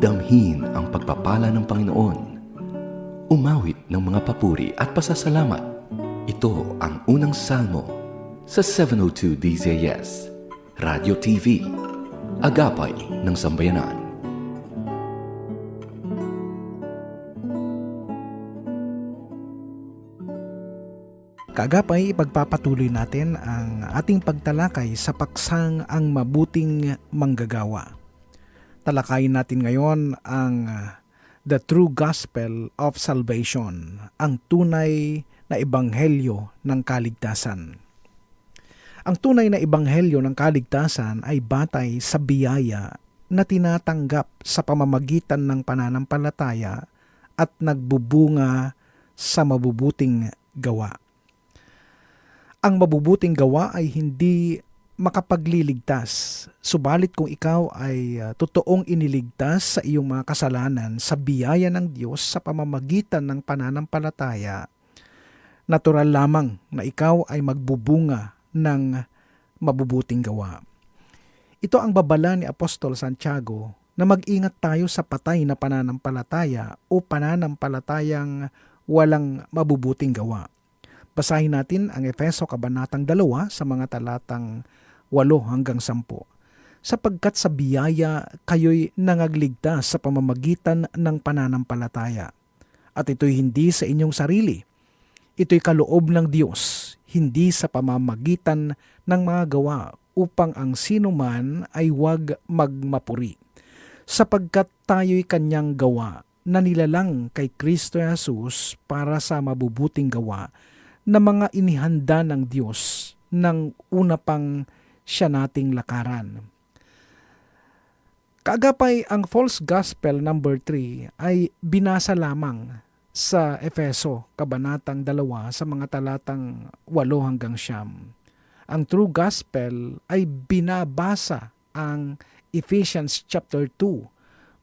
Damhin ang pagpapala ng Panginoon. Umawit ng mga papuri at pasasalamat. Ito ang unang salmo sa 702 DZS, Radio TV, Agapay ng Sambayanan. Kaagapay, ipagpapatuloy natin ang ating pagtalakay sa paksang ang mabuting manggagawa. Talakayin natin ngayon ang uh, The True Gospel of Salvation, ang tunay na ebanghelyo ng kaligtasan. Ang tunay na ebanghelyo ng kaligtasan ay batay sa biyaya na tinatanggap sa pamamagitan ng pananampalataya at nagbubunga sa mabubuting gawa ang mabubuting gawa ay hindi makapagliligtas. Subalit kung ikaw ay uh, totoong iniligtas sa iyong mga kasalanan sa biyaya ng Diyos sa pamamagitan ng pananampalataya, natural lamang na ikaw ay magbubunga ng mabubuting gawa. Ito ang babala ni Apostol Santiago na mag-ingat tayo sa patay na pananampalataya o pananampalatayang walang mabubuting gawa. Basahin natin ang Efeso Kabanatang 2 sa mga talatang 8 hanggang 10. Sapagkat sa biyaya kayo'y nangagligtas sa pamamagitan ng pananampalataya. At ito'y hindi sa inyong sarili. Ito'y kaloob ng Diyos, hindi sa pamamagitan ng mga gawa upang ang sino man ay wag magmapuri. Sapagkat tayo'y kanyang gawa na nilalang kay Kristo Jesus para sa mabubuting gawa na mga inihanda ng Diyos ng una pang siya nating lakaran. Kaagapay ang false gospel number 3 ay binasa lamang sa Efeso, Kabanatang 2 sa mga talatang 8 hanggang 9. Ang true gospel ay binabasa ang Ephesians chapter 2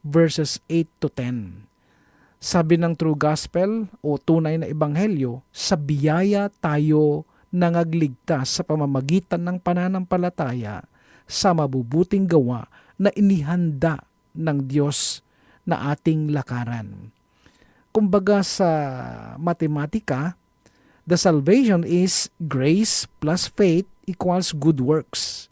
verses 8 to 10 sabi ng true gospel o tunay na ebanghelyo, sa biyaya tayo nangagligtas sa pamamagitan ng pananampalataya sa mabubuting gawa na inihanda ng Diyos na ating lakaran. Kumbaga sa matematika, the salvation is grace plus faith equals good works.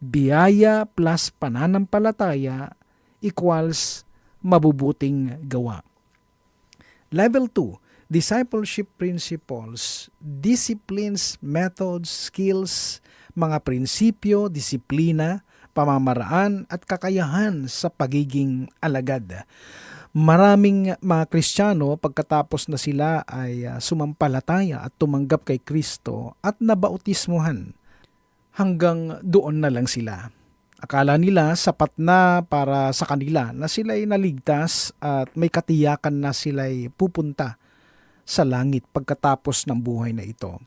Biyaya plus pananampalataya equals mabubuting gawa. Level 2, discipleship principles, disciplines, methods, skills, mga prinsipyo, disiplina, pamamaraan at kakayahan sa pagiging alagad. Maraming mga Kristiyano pagkatapos na sila ay uh, sumampalataya at tumanggap kay Kristo at nabautismuhan hanggang doon na lang sila. Akala nila sapat na para sa kanila na sila'y naligtas at may katiyakan na sila'y pupunta sa langit pagkatapos ng buhay na ito.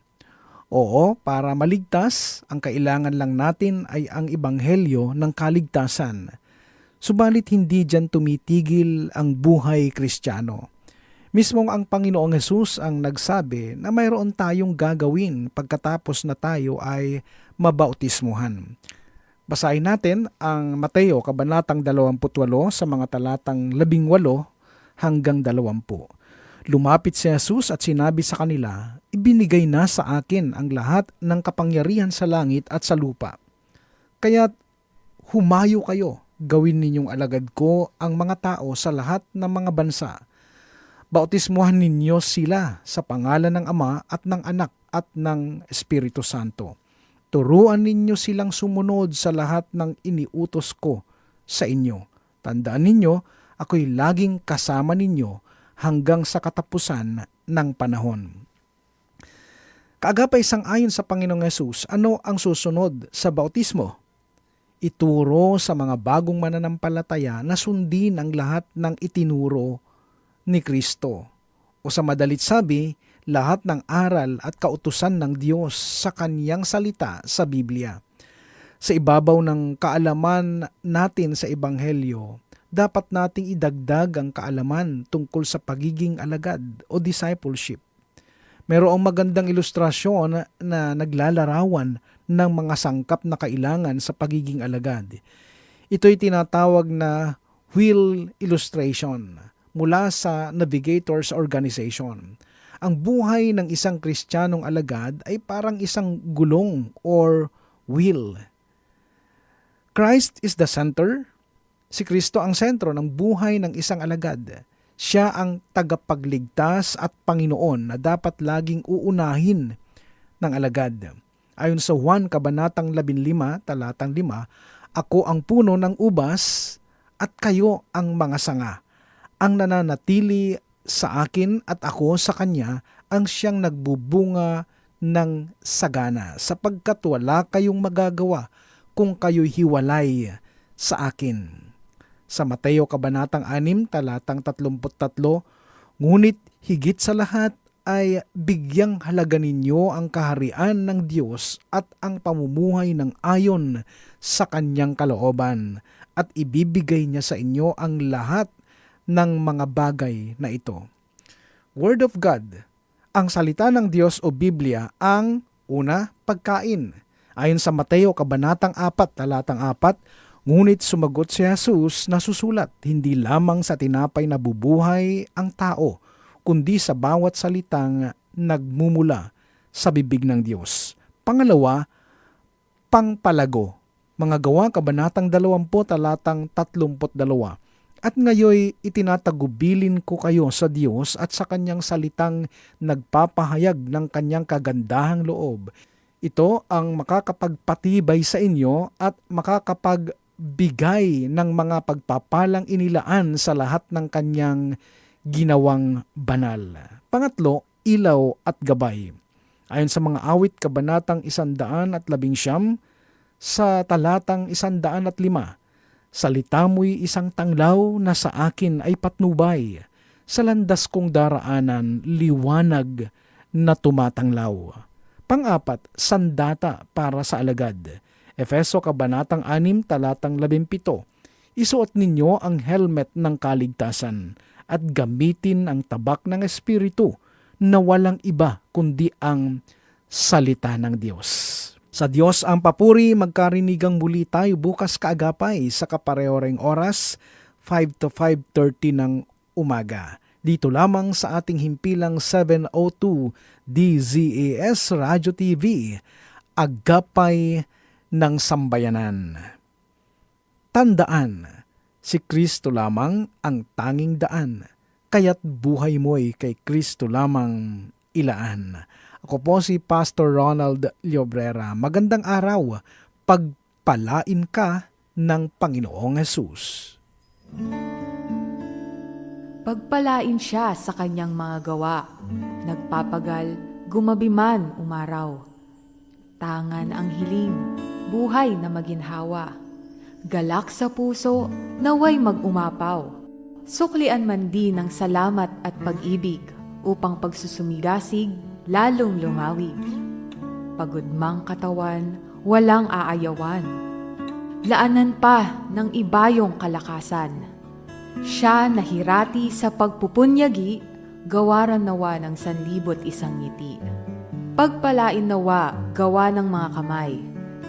Oo, para maligtas, ang kailangan lang natin ay ang ibanghelyo ng kaligtasan. Subalit hindi dyan tumitigil ang buhay kristyano. Mismong ang Panginoong Hesus ang nagsabi na mayroon tayong gagawin pagkatapos na tayo ay mabautismuhan. Basahin natin ang Mateo Kabanatang 28 sa mga talatang 18 hanggang 20. Lumapit si Jesus at sinabi sa kanila, Ibinigay na sa akin ang lahat ng kapangyarihan sa langit at sa lupa. Kaya humayo kayo, gawin ninyong alagad ko ang mga tao sa lahat ng mga bansa. Bautismuhan ninyo sila sa pangalan ng Ama at ng Anak at ng Espiritu Santo Turuan ninyo silang sumunod sa lahat ng iniutos ko sa inyo. Tandaan ninyo, ako'y laging kasama ninyo hanggang sa katapusan ng panahon. Kaagapay sang ayon sa Panginoong Yesus, ano ang susunod sa bautismo? Ituro sa mga bagong mananampalataya na sundin ang lahat ng itinuro ni Kristo. O sa madalit sabi, lahat ng aral at kautusan ng Diyos sa kanyang salita sa Biblia. Sa ibabaw ng kaalaman natin sa Ebanghelyo, dapat nating idagdag ang kaalaman tungkol sa pagiging alagad o discipleship. Merong magandang ilustrasyon na naglalarawan ng mga sangkap na kailangan sa pagiging alagad. Ito'y tinatawag na wheel illustration mula sa Navigators Organization. Ang buhay ng isang Kristiyanong alagad ay parang isang gulong or wheel. Christ is the center. Si Kristo ang sentro ng buhay ng isang alagad. Siya ang tagapagligtas at Panginoon na dapat laging uunahin ng alagad. Ayon sa Juan Kabanatang 15, talatang 5, Ako ang puno ng ubas at kayo ang mga sanga. Ang nananatili sa akin at ako sa kanya ang siyang nagbubunga ng sagana sapagkat wala kayong magagawa kung kayo'y hiwalay sa akin. Sa Mateo Kabanatang 6, talatang 33, Ngunit higit sa lahat ay bigyang halaga ninyo ang kaharian ng Diyos at ang pamumuhay ng ayon sa kanyang kalooban at ibibigay niya sa inyo ang lahat ng mga bagay na ito. Word of God, ang salita ng Diyos o Biblia ang una, pagkain. Ayon sa Mateo Kabanatang 4, talatang 4, Ngunit sumagot si Jesus na susulat, hindi lamang sa tinapay na bubuhay ang tao, kundi sa bawat salitang nagmumula sa bibig ng Diyos. Pangalawa, pangpalago. Mga gawa, kabanatang 20, talatang 32. At ngayoy itinatagubilin ko kayo sa Diyos at sa kanyang salitang nagpapahayag ng kanyang kagandahang loob. Ito ang makakapagpatibay sa inyo at makakapagbigay ng mga pagpapalang inilaan sa lahat ng kanyang ginawang banal. Pangatlo, ilaw at gabay. Ayon sa mga awit kabanatang isandaan at labing siyam, sa talatang isandaan at lima, Salita mo'y isang tanglaw na sa akin ay patnubay, sa landas kong daraanan liwanag na tumatanglaw. Pang-apat, sandata para sa alagad. Efeso Kabanatang 6, talatang 17. Isuot ninyo ang helmet ng kaligtasan at gamitin ang tabak ng Espiritu na walang iba kundi ang salita ng Diyos. Sa Diyos ang papuri, magkarinigang muli tayo bukas kaagapay sa kaparehoreng oras, 5 to 5.30 ng umaga. Dito lamang sa ating himpilang 702 DZAS Radio TV, Agapay ng Sambayanan. Tandaan, si Kristo lamang ang tanging daan, kaya't buhay mo'y kay Kristo lamang ilaan. Ako po si Pastor Ronald Llobrera. Magandang araw. Pagpalain ka ng Panginoong Yesus. Pagpalain siya sa kanyang mga gawa. Nagpapagal, gumabi man umaraw. Tangan ang hiling, buhay na maginhawa. Galak sa puso, naway mag-umapaw. Suklian man din ng salamat at pag-ibig upang pagsusumigasig lalong lumawig. Pagod mang katawan, walang aayawan. Laanan pa ng ibayong kalakasan. Siya nahirati sa pagpupunyagi, gawaran nawa ng sanlibot isang ngiti. Pagpalain nawa, gawa ng mga kamay,